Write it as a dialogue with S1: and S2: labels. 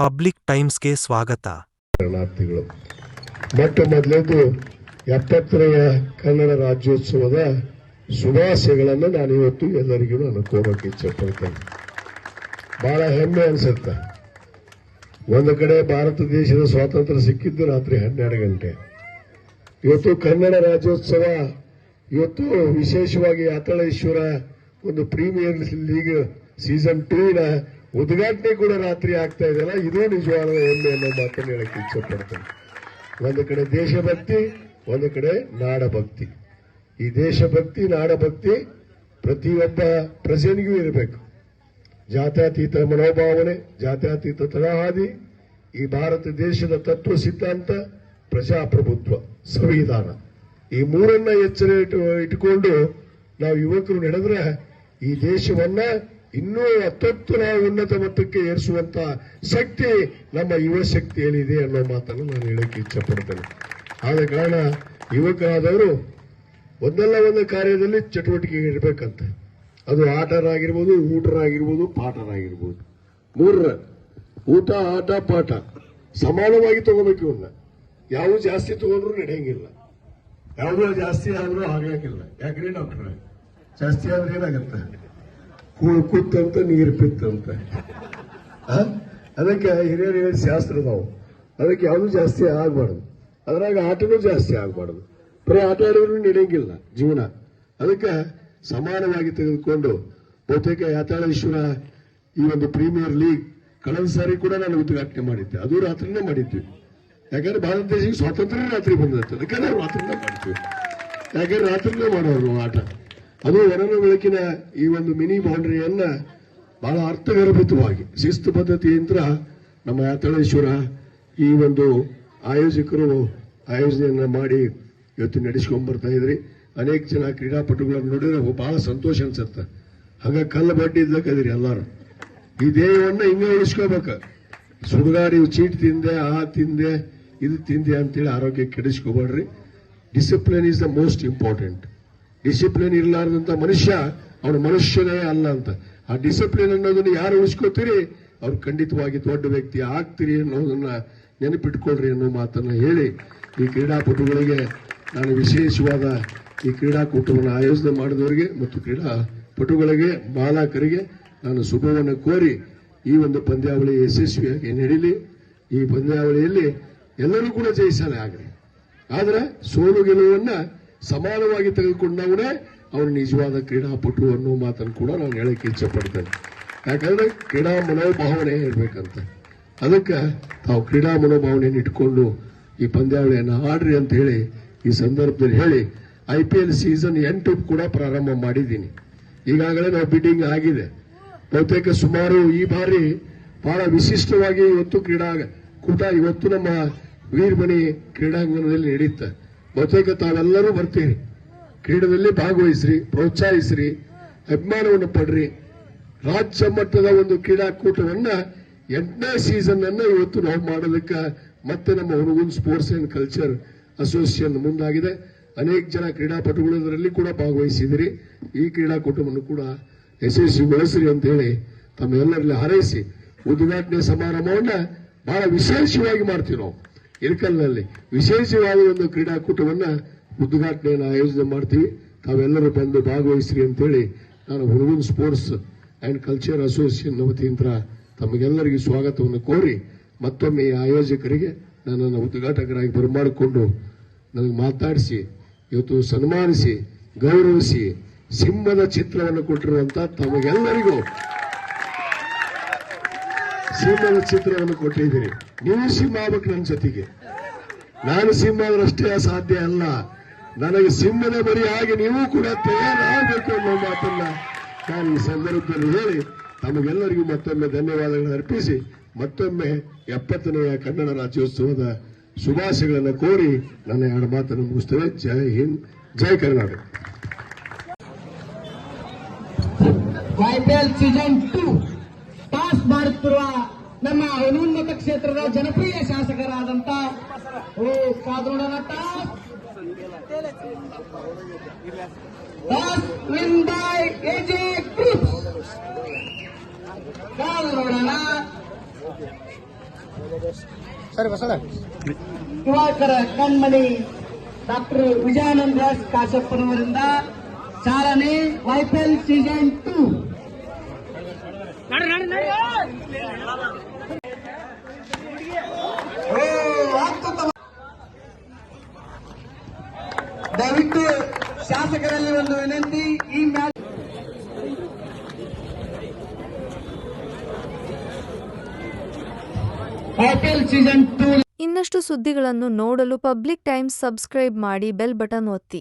S1: Public ಟೈಮ್ಸ್ಗೆ ಸ್ವಾಗತ.
S2: ಶರಣಾರ್ಥಿಗಳು, ಮೊಟ್ಟ ಮೊದಲೇದು ಎಪ್ಪತ್ತನೆಯ ಕನ್ನಡ ರಾಜ್ಯೋತ್ಸವದ ಶುಭಾಶಯಗಳನ್ನು ನಾನು ಇವತ್ತು ಎಲ್ಲರಿಗೂ ನಾನು ಕೋರಕ್ಕೆ ಇಚ್ಛೆ ಪಡ್ತೇನೆ ಬಹಳ ಹೆಮ್ಮೆ ಅನಿಸುತ್ತೆ. ಒಂದು ಕಡೆ ಭಾರತ ದೇಶದ ಸ್ವಾತಂತ್ರ್ಯ ಸಿಕ್ಕಿದ್ದು ರಾತ್ರಿ ಹನ್ನೆರಡು ಗಂಟೆ. ಇವತ್ತು ಕನ್ನಡ ರಾಜ್ಯೋತ್ಸವ, ಇವತ್ತು ವಿಶೇಷವಾಗಿ ಯಾತಳೇಶ್ವರ ಒಂದು ಪ್ರೀಮಿಯರ್ ಲೀಗ್ ಸೀಸನ್ ಟೂನ ಉದ್ಘಾಟನೆ ಕೂಡ ರಾತ್ರಿ ಆಗ್ತಾ ಇದೆಯಲ್ಲ, ಇದು ನಿಜವಾದ ಹೆಮ್ಮೆ ಅನ್ನೋ ಮಾತನ್ನು ಹೇಳಕ್ಕೆ ಇಚ್ಛೆ ಪಡ್ತೇನೆ ಒಂದು ಕಡೆ ದೇಶಭಕ್ತಿ, ಒಂದು ಕಡೆ ನಾಡಭಕ್ತಿ. ಈ ದೇಶಭಕ್ತಿ, ನಾಡಭಕ್ತಿ ಪ್ರತಿಯೊಬ್ಬ ಪ್ರಜೆನಿಗೂ ಇರಬೇಕು. ಜಾತ್ಯತೀತ ಮನೋಭಾವನೆ, ಜಾತ್ಯತೀತ ತಳಹಾದಿ ಈ ಭಾರತ ದೇಶದ ತತ್ವ ಸಿದ್ಧಾಂತ, ಪ್ರಜಾಪ್ರಭುತ್ವ, ಸಂವಿಧಾನ. ಈ ಮೂರನ್ನ ಎಚ್ಚರ ಇಟ್ಟು ಇಟ್ಟುಕೊಂಡು ನಾವು ಯುವಕರು ನಡೆದ್ರೆ ಈ ದೇಶವನ್ನ ಇನ್ನೂ ಎತ್ತರ ಉನ್ನತ ಮಟ್ಟಕ್ಕೆ ಏರಿಸುವಂತ ಶಕ್ತಿ ನಮ್ಮ ಯುವ ಏನಿದೆ ಅನ್ನೋ ಮಾತನ್ನು ನಾನು ಹೇಳಕ್ಕೆ ಇಚ್ಛೆ ಪಡ್ತೇನೆ ಆದ ಕಾರಣ ಯುವಕರಾದವರು ಒಂದಲ್ಲ ಒಂದು ಕಾರ್ಯದಲ್ಲಿ ಚಟುವಟಿಕೆ ಇರಬೇಕಂತೆ. ಅದು ಆಟರಾಗಿರ್ಬೋದು, ಊಟರಾಗಿರ್ಬೋದು, ಪಾಠರಾಗಿರ್ಬೋದು. ಮೂರರ, ಊಟ, ಆಟ, ಪಾಠ. ಸಮಾನವಾಗಿ ತಗೋಬೇಕು ಇವನ್ನ ಯಾವ ಜಾಸ್ತಿ ತಗೊಂಡ್ರು ನಡೆಯಂಗಿಲ್ಲ. ಯಾವುದೋ ಜಾಸ್ತಿ ಆದ್ರೂ ಆಗಂಗಿಲ್ಲ ಯಾಕ್ರಿ ಡಾಕ್ಟ್ರೆ? ಜಾಸ್ತಿ ಆದ್ರೆ ಏನಾಗತ್ತೆ? ಕೂಳು ಕುತ್ತಂತ ನೀರು ಪಿತ್ತಂತ? ಅದಕ್ಕೆ ಹಿರಿಯರು ಶಾಸ್ತ್ರ ನಾವು. ಅದಕ್ಕೆ ಯಾವುದು ಜಾಸ್ತಿ ಆಗಬಾರ್ದು. ಅದ್ರಾಗ ಆಟಗಳು ಜಾಸ್ತಿ ಆಗಬಾರ್ದು. ಬರೀ ಆಟ ಆಡಿದ್ರು ನಡೆಯಂಗಿಲ್ಲ ಜೀವನ. ಅದಕ್ಕೆ ಸಮಾನವಾಗಿ ತೆಗೆದುಕೊಂಡು ಬಹುತೇಕ ಯಾತಾಳೇಶ್ವರ ಈ ಒಂದು ಪ್ರೀಮಿಯರ್ ಲೀಗ್ ಕಳೆದ ಸಾರಿ ಕೂಡ ನಾನು ಉದ್ಘಾಟನೆ ಮಾಡಿದ್ದೆ. ಅದು ರಾತ್ರಿನೇ ಮಾಡಿದ್ವಿ. ಯಾಕಂದ್ರೆ ಭಾರತ ದೇಶಕ್ಕೆ ಸ್ವಾತಂತ್ರ್ಯ ರಾತ್ರಿ ಬಂದೈತೆ ಅದಕ್ಕೆ ನಾವು ರಾತ್ರಿನೇ ಮಾಡ್ತೀವಿ. ಯಾಕಂದ್ರೆ ರಾತ್ರಿನೇ ಮಾಡೋರು ಆಟ. ಅದು ವರನ ಬೆಳಕಿನ ಈ ಒಂದು ಮಿನಿ ಬೌಂಡ್ರಿಯನ್ನ ಬಹಳ ಅರ್ಥಗರ್ಭಿತವಾಗಿ, ಶಿಸ್ತು ಪದ್ಧತಿಯಿಂದ ನಮ್ಮ ಯಾತಳೇಶ್ವರ ಈ ಒಂದು ಆಯೋಜಕರು ಆಯೋಜನೆಯನ್ನ ಮಾಡಿ ಇವತ್ತು ನಡೆಸ್ಕೊಂಡ್ ಬರ್ತಾ ಇದ್ರಿ. ಅನೇಕ ಜನ ಕ್ರೀಡಾಪಟುಗಳನ್ನು ನೋಡಿದ್ರೆ ಬಹಳ ಸಂತೋಷ ಅನ್ಸುತ್ತೆ. ಹಂಗ ಕಲ್ಲು ಬಡ್ಡಿ ಇದ್ದಕ್ಕದಿರಿ ಎಲ್ಲಾರು. ಈ ದೇಹವನ್ನ ಹಿಂಗೆ ಉಳಿಸ್ಕೋಬೇಕು ಸುಡುಗಾಡಿ ಚೀಟ್ ತಿಂದೆ, ಆ ತಿಂದೆ, ಇದು ತಿಂದೆ ಅಂತೇಳಿ ಆರೋಗ್ಯ ಕೆಡಿಸ್ಕೋಬೇಡ್ರಿ. Discipline is the most important discipline ಇರಲಾರ್ದಂತ ಮನುಷ್ಯ ಅವನು ಮನುಷ್ಯನೇ ಅಲ್ಲ ಅಂತ. ಆ ಡಿಸಿಪ್ಲಿನ್ ಅನ್ನೋದನ್ನ ಯಾರು ಉಳಿಸ್ಕೋತೀರಿ? ಅವ್ರು ಖಂಡಿತವಾಗಿ ದೊಡ್ಡ ವ್ಯಕ್ತಿ ಆಗ್ತೀರಿ ಅನ್ನೋದನ್ನ ನೆನಪಿಟ್ಕೊಳ್ರಿ ಅನ್ನೋ ಮಾತನ್ನ ಹೇಳಿ ಈ ಕ್ರೀಡಾಪಟುಗಳಿಗೆ ನಾನು ವಿಶೇಷವಾದ ಈ ಕ್ರೀಡಾಕೂಟವನ್ನು ಆಯೋಜನೆ ಮಾಡಿದವರಿಗೆ ಮತ್ತು ಕ್ರೀಡಾಪಟುಗಳಿಗೆ, ಬಾಲಕರಿಗೆ ನಾನು ಶುಭವನ್ನು ಕೋರಿ ಈ ಒಂದು ಪಂದ್ಯಾವಳಿ ಯಶಸ್ವಿಯಾಗಿ ನಡೀಲಿ. ಈ ಪಂದ್ಯಾವಳಿಯಲ್ಲಿ ಎಲ್ಲರೂ ಕೂಡ ಜಯಿಸಲೇ ಆಗಲಿ. ಆದರೆ ಸೋಲು ಗೆಲುವನ್ನ ಸಮಾನವಾಗಿ ತೆಗೆದುಕೊಂಡವನೇ ಅವನು ನಿಜವಾದ ಕ್ರೀಡಾಪಟು ಅನ್ನೋ ಮಾತನ್ನು ಕೂಡ ನಾನು ಹೇಳಕ್ಕೆ ಇಚ್ಛೆ ಪಡ್ತೇನೆ ಯಾಕಂದ್ರೆ ಕ್ರೀಡಾ ಮನೋಭಾವನೆ ಇರ್ಬೇಕಂತ. ಅದಕ್ಕೆ ತಾವು ಕ್ರೀಡಾ ಮನೋಭಾವನೆಯನ್ನು ಇಟ್ಕೊಂಡು ಈ ಪಂದ್ಯಾವಳಿಯನ್ನು ಆಡ್ರಿ ಅಂತ ಹೇಳಿ ಈ ಸಂದರ್ಭದಲ್ಲಿ ಹೇಳಿ ಐ ಪಿ ಎಲ್ ಸೀಸನ್ ಎಂಟು ಕೂಡ ಪ್ರಾರಂಭ ಮಾಡಿದ್ದೀನಿ. ಈಗಾಗಲೇ ನಾವು ಬಿಡ್ಡಿಂಗ್ ಆಗಿದೆ. ಬಹುತೇಕ ಸುಮಾರು ಈ ಬಾರಿ ಬಹಳ ವಿಶಿಷ್ಟವಾಗಿ ಇವತ್ತು ಕ್ರೀಡಾ ಕೂಟ ಇವತ್ತು ನಮ್ಮ ವೀರ್ಮಣಿ ಕ್ರೀಡಾಂಗಣದಲ್ಲಿ ನಡೆಯುತ್ತೆ. ಬಹುತೇಕ ತಾವೆಲ್ಲರೂ ಬರ್ತೀರಿ. ಕ್ರೀಡೆಯಲ್ಲಿ ಭಾಗವಹಿಸ್ರಿ, ಪ್ರೋತ್ಸಾಹಿಸ್ರಿ, ಅಭಿಮಾನವನ್ನು ಪಡ್ರಿ. ರಾಜ್ಯ ಮಟ್ಟದ ಒಂದು ಕ್ರೀಡಾಕೂಟವನ್ನ ಎಂಟನೇ ಸೀಸನ್ ಅನ್ನ ಇವತ್ತು ನಾವು ಮಾಡೋದಕ್ಕೆ ಮತ್ತೆ ನಮ್ಮ ಹುಡುಗನ್ ಸ್ಪೋರ್ಟ್ಸ್ ಅಂಡ್ ಕಲ್ಚರ್ ಅಸೋಸಿಯೇಷನ್ ಮುಂದಾಗಿದೆ. ಅನೇಕ ಜನ ಕ್ರೀಡಾಪಟುಗಳು ಕೂಡ ಭಾಗವಹಿಸಿದಿರಿ. ಈ ಕ್ರೀಡಾಕೂಟವನ್ನು ಕೂಡ ಯಶಸ್ವಿಗೊಳಿಸ್ರಿ ಅಂತ ಹೇಳಿ ತಮ್ಮೆಲ್ಲರಲ್ಲಿ ಹಾರೈಸಿ, ಉದ್ಘಾಟನೆ ಸಮಾರಂಭವನ್ನ ಬಹಳ ವಿಶೇಷವಾಗಿ ಮಾಡ್ತೀವಿ ನಾವು. ಇಳಕಲ್ನಲ್ಲಿ ವಿಶೇಷವಾದ ಒಂದು ಕ್ರೀಡಾಕೂಟವನ್ನ ಉದ್ಘಾಟನೆಯನ್ನು ಆಯೋಜನೆ ಮಾಡ್ತೀವಿ. ತಾವೆಲ್ಲರೂ ಬಂದು ಭಾಗವಹಿಸ್ರಿ ಅಂತೇಳಿ ನಾನು ಹುಡುಗನ್ ಸ್ಪೋರ್ಟ್ಸ್ ಅಂಡ್ ಕಲ್ಚರ್ ಅಸೋಸಿಯೇಷನ್ ವತಿಯಿಂದ ತಮಗೆಲ್ಲರಿಗೂ ಸ್ವಾಗತವನ್ನು ಕೋರಿ ಮತ್ತೊಮ್ಮೆ ಈ ಆಯೋಜಕರಿಗೆ ನನ್ನನ್ನು ಉದ್ಘಾಟಕರಾಗಿ ಬರಮಾಡಿಕೊಂಡು ನನಗೆ ಮಾತಾಡಿಸಿ, ಇವತ್ತು ಸನ್ಮಾನಿಸಿ, ಗೌರವಿಸಿ, ಸಿಂಹದ ಚಿತ್ರವನ್ನು ಕೊಟ್ಟಿರುವಂತ ತಮಗೆಲ್ಲರಿಗೂ ಸಿಂಹದ ಚಿತ್ರವನ್ನು ಕೊಟ್ಟಿದ್ದೀರಿ ನೀವು ಸಿಂಹ ಆಗ್ಬೇಕು ನನ್ನ ಜೊತೆಗೆ. ನಾನು ಸಿಂಹ ಆದ್ರಷ್ಟೇ ಸಾಧ್ಯ ಅಲ್ಲ. ನನಗೆ ಸಿಂಹದ ಬರಿ ಹಾಗೆ ನೀವು ಕೂಡ ತಯಾರಾಗಬೇಕು ಅನ್ನೋ ಮಾತನ್ನ ನಾನು ಈ ಸಂದರ್ಭದಲ್ಲಿ ಹೇಳಿ ತಮಗೆಲ್ಲರಿಗೂ ಮತ್ತೊಮ್ಮೆ ಧನ್ಯವಾದಗಳನ್ನು ಅರ್ಪಿಸಿ, ಮತ್ತೊಮ್ಮೆ ಎಪ್ಪತ್ತನೆಯ ಕನ್ನಡ ರಾಜ್ಯೋತ್ಸವದ ಶುಭಾಶಯಗಳನ್ನು ಕೋರಿ ನನ್ನ ಎರಡು ಮಾತನ್ನು ಮುಗಿಸ್ತೇವೆ. Jai Hind, Jai Karnataka.
S3: IPL season two toss ಮಾಡುತ್ತಿರುವ ನಮ್ಮ ಉನ್ನತ ಕ್ಷೇತ್ರದ ಜನಪ್ರಿಯ ಶಾಸಕರಾದಂತ ಓ ಕಾದ್ರೋಡನ. ಯುವಕರ ಕಣ್ಮಣಿ ಡಾಕ್ಟರ್ ವಿಜಯಾನಂದ ದಾಸ್ ಕಾಶಪ್ಪನವರಿಂದ ಚಾಲನೆ ವೈಫೆಲ್ ಸೀಸನ್ ಟೂ ಓ, ಅತ್ಯುತ್ತಮ. ದಯವಿಟ್ಟು ಶಾಸಕರಲ್ಲಿ ಒಂದು ವಿನಂತಿ, ಈ ಮ್ಯಾಚ್
S4: ಇನ್ನಷ್ಟು ಸುದ್ದಿಗಳನ್ನು ನೋಡಲು ಪಬ್ಲಿಕ್ ಟೈಮ್ಸ್ ಸಬ್ಸ್ಕ್ರೈಬ್ ಮಾಡಿ ಬೆಲ್ ಬಟನ್ ಒತ್ತಿ.